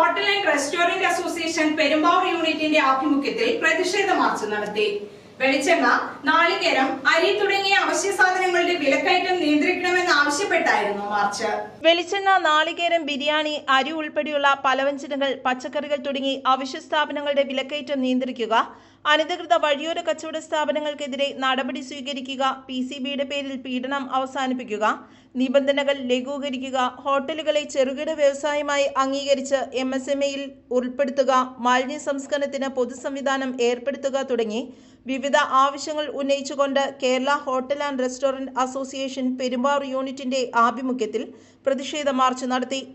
Hotel and restaurant association Perumbavoor യൂണിറ്റിന്റെ ആഭിമുഖ്യത്തിൽ പ്രതിഷേധ മാർച്ച് നടത്തി. വെളിച്ചെണ്ണ നാളികേരം അരി തുടങ്ങിയ അവശ്യ സാധനങ്ങളുടെ വിലക്കയറ്റം നിയന്ത്രിക്കണമെന്ന് ആവശ്യപ്പെട്ടായിരുന്നു മാർച്ച്. വെളിച്ചെണ്ണ നാളികേരം ബിരിയാണി അരി ഉൾപ്പെടെയുള്ള പലവ്യഞ്ജനങ്ങൾ പച്ചക്കറികൾ തുടങ്ങി അവശ്യ സ്ഥാപനങ്ങളുടെ വിലക്കയറ്റം നിയന്ത്രിക്കുക അനധികൃത വഴിയോര കച്ചവട സ്ഥാപനങ്ങൾക്കെതിരെ നടപടി സ്വീകരിക്കുക പി സി ബിയുടെ പേരിൽ പീഡനം അവസാനിപ്പിക്കുക നിബന്ധനകൾ ലഘൂകരിക്കുക ഹോട്ടലുകളെ ചെറുകിട വ്യവസായമായി അംഗീകരിച്ച് എം എസ് എം എയിൽ ഉൾപ്പെടുത്തുക മാലിന്യ സംസ്കരണത്തിന് പൊതുസംവിധാനം ഏർപ്പെടുത്തുക തുടങ്ങി വിവിധ ആവശ്യങ്ങൾ ഉന്നയിച്ചുകൊണ്ട് Kerala hotel and restaurant association Perumbavoor യൂണിറ്റിന്റെ ആഭിമുഖ്യത്തിൽ പ്രതിഷേധ മാർച്ച് നടത്തി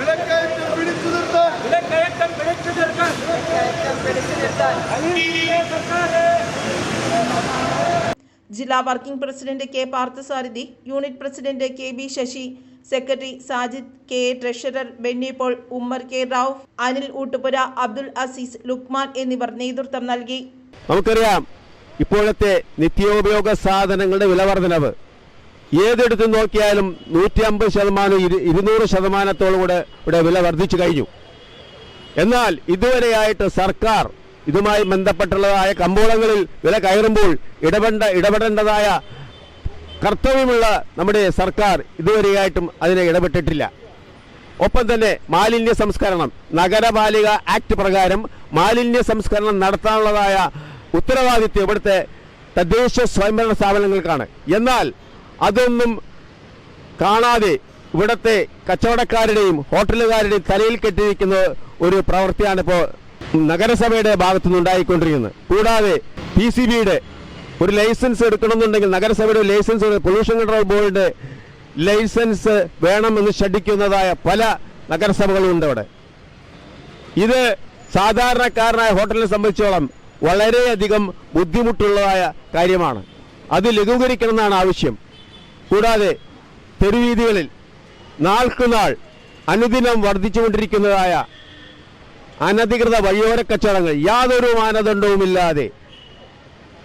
വിലക്കയറ്റം പിടിച്ചു നിർത്താൻ വിലക്കയറ്റം പിടിച്ചു നിർത്താൻ അനീതിയിലെ സർക്കാരെ ജില്ലാ working president K Parthasarathy unit president K B Sasi secretary Sajid K treasurer Benny Paul Ummer K Rao Anil Oottupura Abdul Azeez Luqman എന്നിവർ നേതൃത്വം നൽകി. നമുക്കറിയാം ഇപ്പോഴത്തെ നിത്യോപയോഗ സാധനങ്ങളുടെ വിലവർധനവ് ഏതെടുത്ത് നോക്കിയാലും നൂറ്റി അമ്പത് ശതമാനം ഇരു- ഇരുന്നൂറ് ശതമാനത്തോളം കൂടെ ഇവിടെ വില വർദ്ധിച്ചു കഴിഞ്ഞു. എന്നാൽ ഇതുവരെയായിട്ട് സർക്കാർ ഇതുമായി ബന്ധപ്പെട്ടുള്ളതായ കമ്പോളങ്ങളിൽ വില കയറുമ്പോൾ ഇടപെട ഇടപെടേണ്ടതായ കർത്തവ്യമുള്ള നമ്മുടെ സർക്കാർ ഇതുവരെയായിട്ടും അതിനെ ഇടപെട്ടിട്ടില്ല. ഒപ്പം തന്നെ മാലിന്യ സംസ്കരണം നഗരപാലിക ആക്ട് പ്രകാരം മാലിന്യ സംസ്കരണം നടത്താനുള്ളതായ ഉത്തരവാദിത്വം ഇവിടുത്തെ തദ്ദേശ സ്വയംഭരണ സ്ഥാപനങ്ങൾക്കാണ്. എന്നാൽ അതൊന്നും കാണാതെ ഇവിടുത്തെ കച്ചവടക്കാരുടെയും ഹോട്ടലുകാരുടെയും തലയിൽ കെട്ടിയിരിക്കുന്ന ഒരു പ്രവൃത്തിയാണ് ഇപ്പോൾ നഗരസഭയുടെ ഭാഗത്തു നിന്നുണ്ടായിക്കൊണ്ടിരിക്കുന്നത് കൂടാതെ പി സി ബിയുടെ ഒരു ലൈസൻസ് എടുക്കണമെന്നുണ്ടെങ്കിൽ നഗരസഭയുടെ ലൈസൻസ് പൊല്യൂഷൻ കൺട്രോൾ ബോർഡിന്റെ ലൈസൻസ് വേണമെന്ന് ഷഡിക്കുന്നതായ പല നഗരസഭകളും ഉണ്ട് അവിടെ. ഇത് സാധാരണക്കാരനായ ഹോട്ടലിനെ സംബന്ധിച്ചോളം വളരെയധികം ബുദ്ധിമുട്ടുള്ളതായ കാര്യമാണ്. അത് ലഘൂകരിക്കണമെന്നാണ് ആവശ്യം. കൂടാതെ തെരുവീതികളിൽ നാൾക്കുനാൾ അനുദിനം വർദ്ധിച്ചുകൊണ്ടിരിക്കുന്നതായ അനധികൃത വഴിയോര കച്ചവടങ്ങൾ യാതൊരു മാനദണ്ഡവുമില്ലാതെ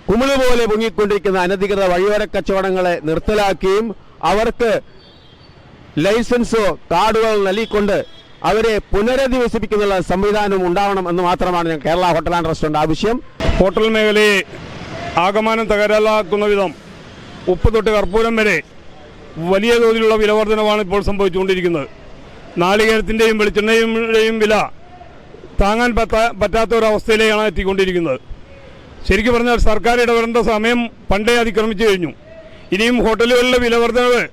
കുമിൾ പോലെ പൊങ്ങിക്കൊണ്ടിരിക്കുന്ന അനധികൃത വഴിയോര കച്ചവടങ്ങളെ നിർത്തലാക്കുകയും അവർക്ക് ലൈസൻസോ കാർഡുകൾ നൽകിക്കൊണ്ട് അവരെ പുനരധിവസിപ്പിക്കുന്ന സംവിധാനം ഉണ്ടാവണം എന്ന് മാത്രമാണ് കേരള ഹോട്ടൽ ആൻഡ് റെസ്റ്റോറന്റ് ആവശ്യം. ഹോട്ടൽ മേഖലയെ ആകമാനം തകരാലാക്കുന്ന വിധം ഉപ്പ് തൊട്ട് കർപ്പൂരം വരെ വലിയ തോതിലുള്ള വിലവർധനമാണ് ഇപ്പോൾ സംഭവിച്ചുകൊണ്ടിരിക്കുന്നത്. നാളികേരത്തിന്റെയും വെളിച്ചെണ്ണയുടെയും വില താങ്ങാൻ പറ്റാ പറ്റാത്ത ഒരവസ്ഥയിലേക്കാണ് എത്തിക്കൊണ്ടിരിക്കുന്നത്. ശരിക്കും പറഞ്ഞാൽ സർക്കാർ ഇടപെടേണ്ട സമയം പണ്ടേ അതിക്രമിച്ചു കഴിഞ്ഞു. ഇനിയും ഹോട്ടലുകളിലെ വിലവർദ്ധനവ്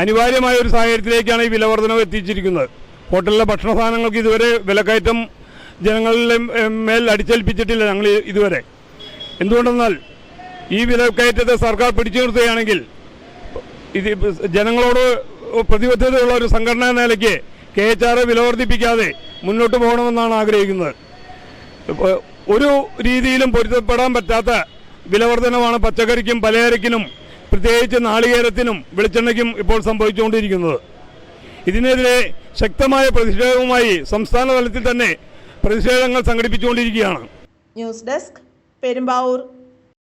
അനിവാര്യമായ ഒരു സാഹചര്യത്തിലേക്കാണ് ഈ വിലവർദ്ധനവ് എത്തിച്ചിരിക്കുന്നത്. ഹോട്ടലിലെ ഭക്ഷണ സാധനങ്ങൾക്ക് ഇതുവരെ വിലക്കയറ്റം ജനങ്ങളിലെ മേൽ അടിച്ചേൽപ്പിച്ചിട്ടില്ല ഞങ്ങൾ ഇതുവരെ. എന്തുകൊണ്ടെന്നാൽ ഈ വിലക്കയറ്റത്തെ സർക്കാർ പിടിച്ചു നിർത്തുകയാണെങ്കിൽ ഇത് ജനങ്ങളോട് പ്രതിബദ്ധതയുള്ള ഒരു സംഘടന എന്ന നിലയ്ക്ക് കെ എച്ച് ആർ വില വർദ്ധിപ്പിക്കാതെ മുന്നോട്ട് പോകണമെന്നാണ് ആഗ്രഹിക്കുന്നത്. ഒരു രീതിയിലും പൊരുത്തപ്പെടാൻ പറ്റാത്ത വിലവർധനമാണ് പച്ചക്കറിക്കും പലചരക്കിനും പ്രത്യേകിച്ച് നാളികേരത്തിനും വെളിച്ചെണ്ണയ്ക്കും ഇപ്പോൾ സംഭവിച്ചുകൊണ്ടിരിക്കുന്നത്. ഇതിനെതിരെ ശക്തമായ പ്രതിഷേധവുമായി സംസ്ഥാന തലത്തിൽ തന്നെ പ്രതിഷേധങ്ങൾ സംഘടിപ്പിച്ചുകൊണ്ടിരിക്കുകയാണ്. News desk Perumbavoor.